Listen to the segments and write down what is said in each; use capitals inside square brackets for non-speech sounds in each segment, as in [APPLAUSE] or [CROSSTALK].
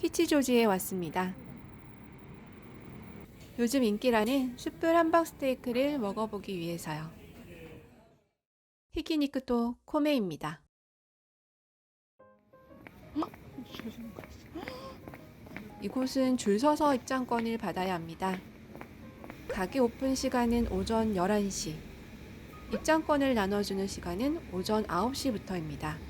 키치조지에 왔습니다. 요즘 인기라는 숯불 함박 스테이크를 먹어보기 위해서요. 히키니크토 코메입니다. 이곳은 줄 서서 입장권을 받아야 합니다. 가게 오픈 시간은 오전 11시. 입장권을 나눠주는 시간은 오전 9시부터입니다.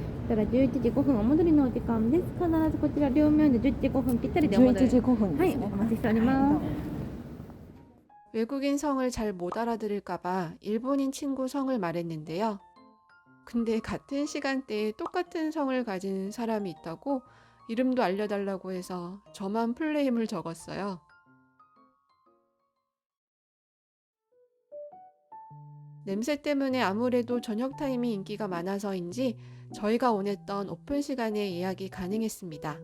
そしたら11時5分お戻りのお時間です。必ずこちら両面で11時5分ぴったりでお戻11り。時5分はい、ですね。お待ちしております。 외국인 성을 잘 못 알아들을까봐 일본인 친구 성을 말했는데요. 근데 같은 시간대에 똑같은 성을 가진 사람이 있다고 이름도 알려달라고 해서 저만 플레임을 적었어요. 냄새 때문에 아무래도 저녁 타임이 인기가 많아서인지 저희가 원했던 오픈 시간에 예약이 가능했습니다.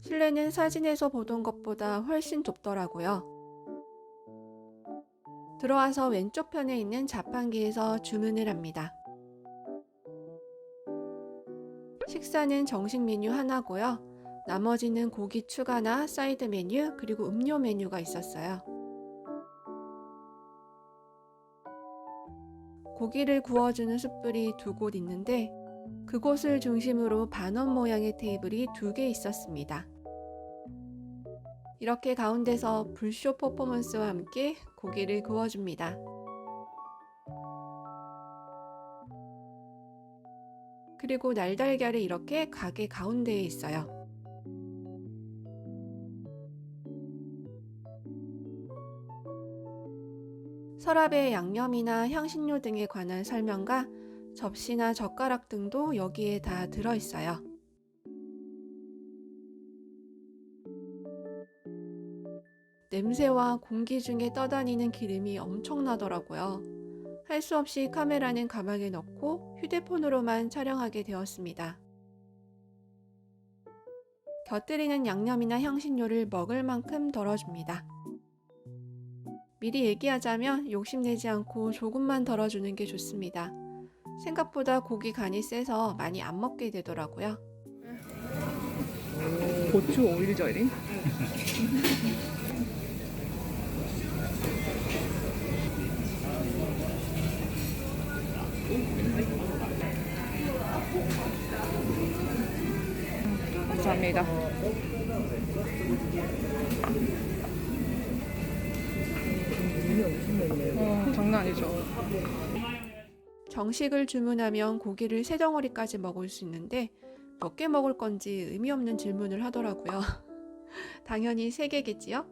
실내는 사진에서 보던 것보다 훨씬 좁더라고요. 들어와서 왼쪽 편에 있는 자판기에서 주문을 합니다. 식사는 정식 메뉴 하나고요. 나머지는 고기 추가나 사이드 메뉴 그리고 음료 메뉴가 있었어요. 고기를 구워주는 숯불이 두 곳 있는데 그곳을 중심으로 반원 모양의 테이블이 두 개 있었습니다. 이렇게 가운데서 불쇼 퍼포먼스와 함께 고기를 구워줍니다. 그리고 날달걀이 이렇게 가게 가운데에 있어요. 서랍에 양념이나 향신료 등에 관한 설명과 접시나 젓가락 등도 여기에 다 들어있어요. 냄새와 공기 중에 떠다니는 기름이 엄청나더라고요. 할 수 없이 카메라는 가방에 넣고 휴대폰으로만 촬영하게 되었습니다. 곁들이는 양념이나 향신료를 먹을 만큼 덜어줍니다. 미리 얘기하자면 욕심내지 않고 조금만 덜어주는 게 좋습니다. 생각보다 고기 간이 세서 많이 안 먹게 되더라고요. 고추 오일 절임? 감사합니다. 어, 장난 아니죠. 정식을 주문하면 고기를 세 덩어리까지 먹을 수 있는데 몇 개 먹을 건지 의미 없는 질문을 하더라고요. [LAUGHS] 당연히 세 개겠지요?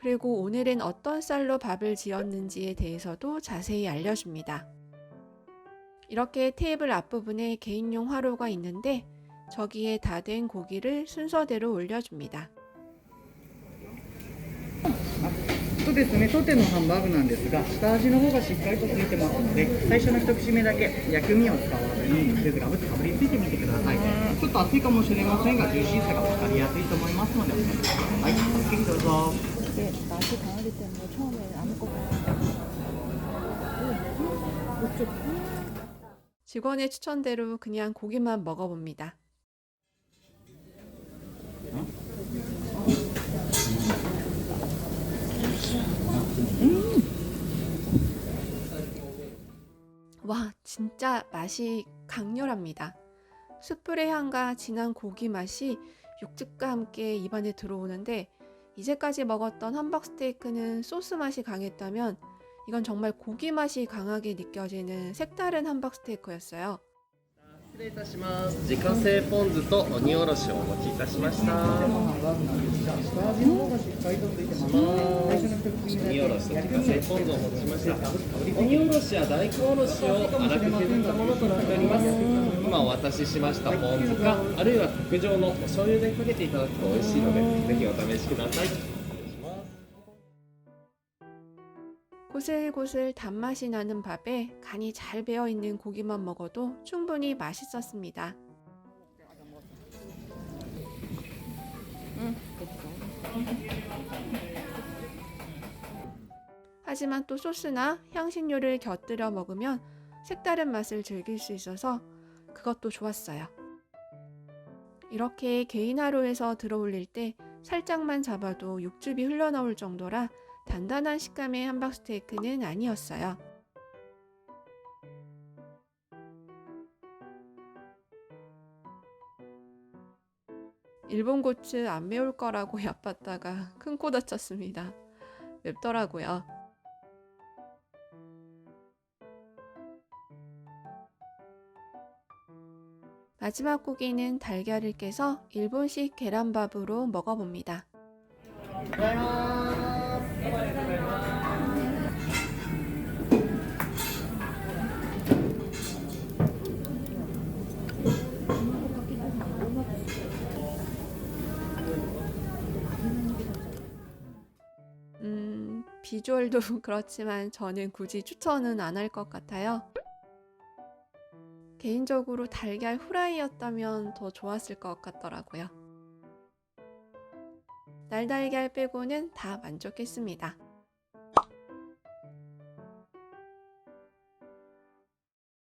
그리고 오늘은 어떤 쌀로 밥을 지었는지에 대해서도 자세히 알려줍니다. 이렇게 테이블 앞부분에 개인용 화로가 있는데 저기에 다 된 고기를 순서대로 올려줍니다. とですね、当店のハンバーグなんですが、下味の方がしっかりとついてますので、最初の一口目だけ薬味を使わずに、直接ガブッとかぶりついてみてください。ちょっと熱いかもしれませんが、ジューシーさが分かりやすいと思いますので、お願いします。はい、はっきりどうぞ。 で、味 어릴 때뭐 처음에 아무것도 직원의 추천대로 그냥 고기만 먹어봅니다. 와, 진짜 맛이 강렬합니다. 숯불의 향과 진한 고기 맛이 육즙과 함께 입안에 들어오는데 이제까지 먹었던 함박 스테이크는 소스 맛이 강했다면 이건 정말 고기 맛이 강하게 느껴지는 색다른 함박 스테이크였어요. 失礼いたします。自家製ポン酢と鬼おろしをお持ちいたしました。鬼おろしと自家製ポン酢をお持ちしました鬼おろしや大根おろしを粗く削ったものとなっております。今お渡ししましたポン酢かあるいは特上のお醤油でかけていただくと美味しいのでぜひお試しください 고슬고슬 단맛이 나는 밥에 간이 잘 배어 있는 고기만 먹어도 충분히 맛있었습니다. 하지만 또 소스나 향신료를 곁들여 먹으면 색다른 맛을 즐길 수 있어서 그것도 좋았어요. 이렇게 개인 하루에서 들어올릴 때 살짝만 잡아도 육즙이 흘러나올 정도라 단단한 식감의 함박 스테이크는 아니었어요. 일본 고추 안 매울 거라고 [LAUGHS] 얕봤다가 큰 코 다쳤습니다. 맵더라고요. 마지막 고기는 달걀을 깨서 일본식 계란밥으로 먹어봅니다. 비주얼도 [LAUGHS] 그렇지만 저는 굳이 추천은 안 할 것 같아요. 개인적으로 달걀 후라이였다면 더 좋았을 것 같더라고요. 날달걀 빼고는 다 만족했습니다.